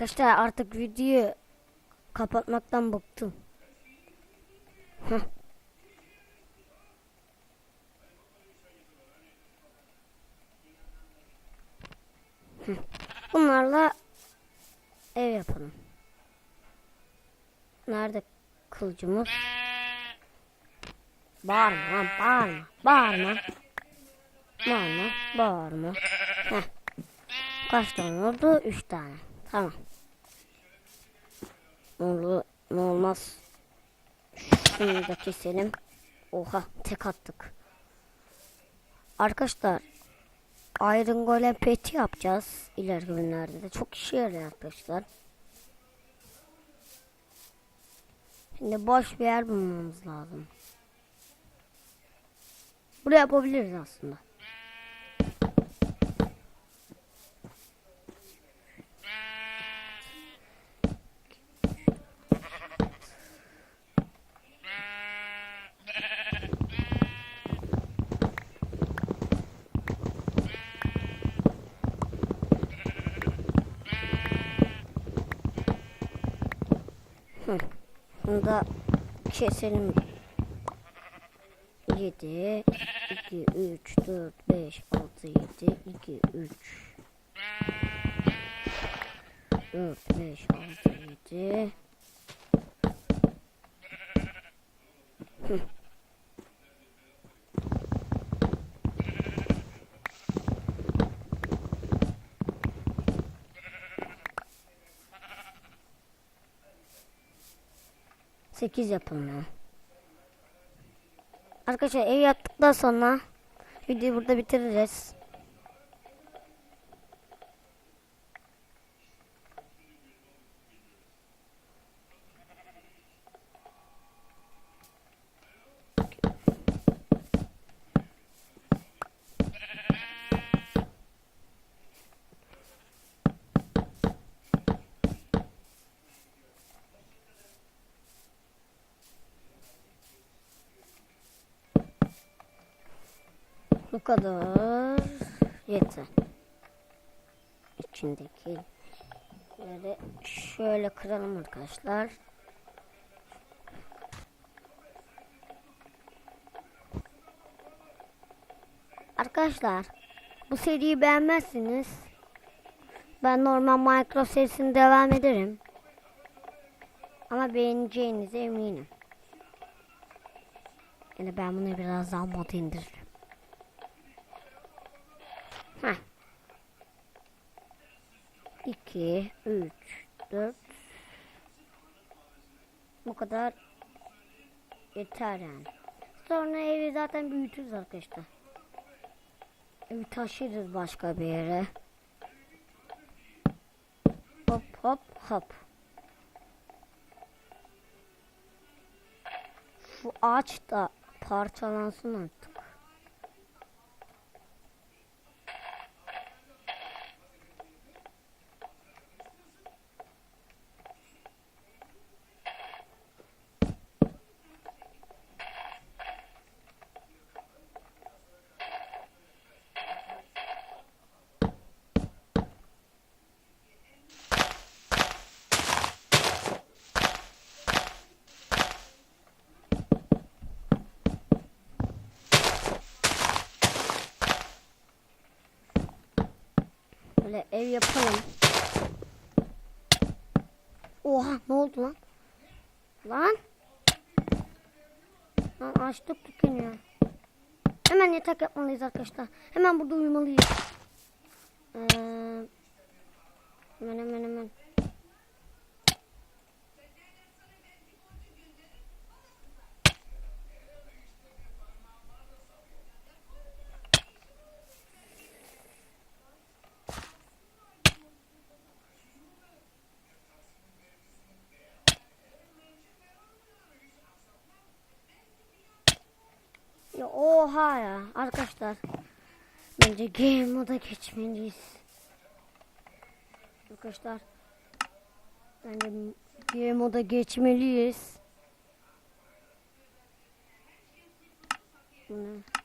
Arkadaşlar artık videoyu kapatmaktan bıktım. Bunlarla ev yapalım. Nerede kılıcımız? Bağırma lan bağırma. Bağırma. Bağırma. Bağırma. Heh. Kaç tane oldu? Üç tane. Tamam. Ne olur ne olmaz. Şunu da keselim. Oha tek attık. Arkadaşlar Iron Golem peti yapacağız ileriki günlerde de. Çok işe yarıyor arkadaşlar. Şimdi boş bir yer bulmamız lazım. Buraya yapabiliriz aslında. Bunu da keselim. 7 2 3 4 5 6 7 2 3 4 5 6 7 8 yapalım ya. Arkadaşlar ev yaptıktan sonra videoyu burada bitiririz. Bu kadar yeter. İçindekileri şöyle kıralım arkadaşlar. Arkadaşlar bu seriyi beğenmezsiniz. Ben normal Minecraft serisini devam ederim. Ama beğeneceğinize eminim. Yani ben bunu biraz daha mod indiririm. Heh. 2, 3, 4 Bu kadar yeter yani. Sonra evi zaten büyütürüz arkadaşlar. Evi taşırız başka bir yere. Hop hop hop. Şu ağaç da parçalansın artık. Böyle ev yapalım. Oha ne oldu lan? Lan. Lan açlık tükeniyor. Hemen yatak yapmalıyız arkadaşlar. Hemen burada uyumalıyız. Ee, hemen hemen hemen. Ya oha ya arkadaşlar. Bence game moda geçmeliyiz. Arkadaşlar. Bence game moda geçmeliyiz.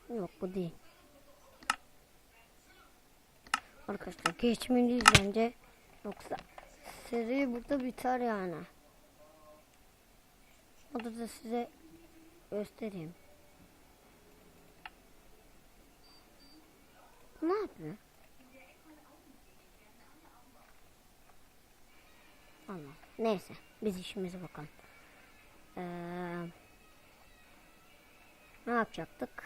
Yok bu değil. Arkadaşlar geçmeliyiz bence. Yoksa seri burada biter yani. Onu da size göstereyim. Ne yapıyor? Allah. Neyse biz işimize bakalım. Ee, ne yapacaktık?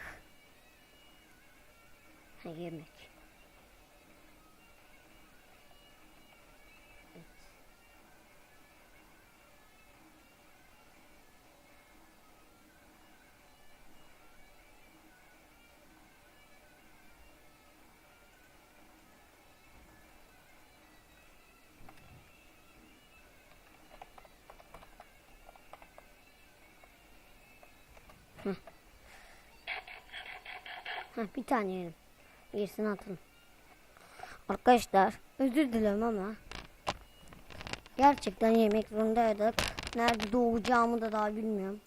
Ha, yemek. Bir tane yedim. Gerisini atın. Arkadaşlar özür dilerim ama gerçekten yemek zorundaydık. Nerede doğacağımı da daha bilmiyorum.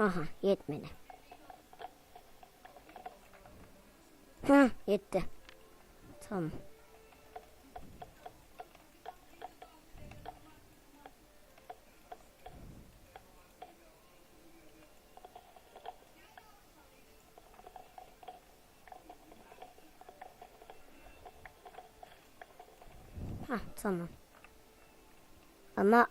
Aha yetmedi. Hı yetti. Tamam. Hah tamam. Ama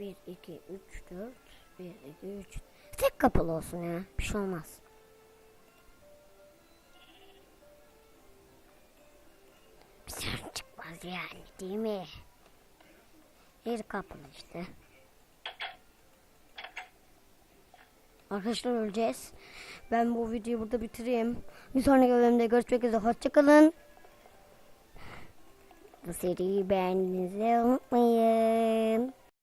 Bir, iki, üç, dört. Bir, iki, üç. Tek kapalı olsun ya. Bir şey olmaz. Bir sorun çıkmaz yani değil mi? Bir kapalı işte. Arkadaşlar öleceğiz. Ben bu videoyu burada bitireyim. Bir sonraki bölümde görüşmek üzere. Hoşçakalın. Bu seriyi beğendiğinizi unutmayın.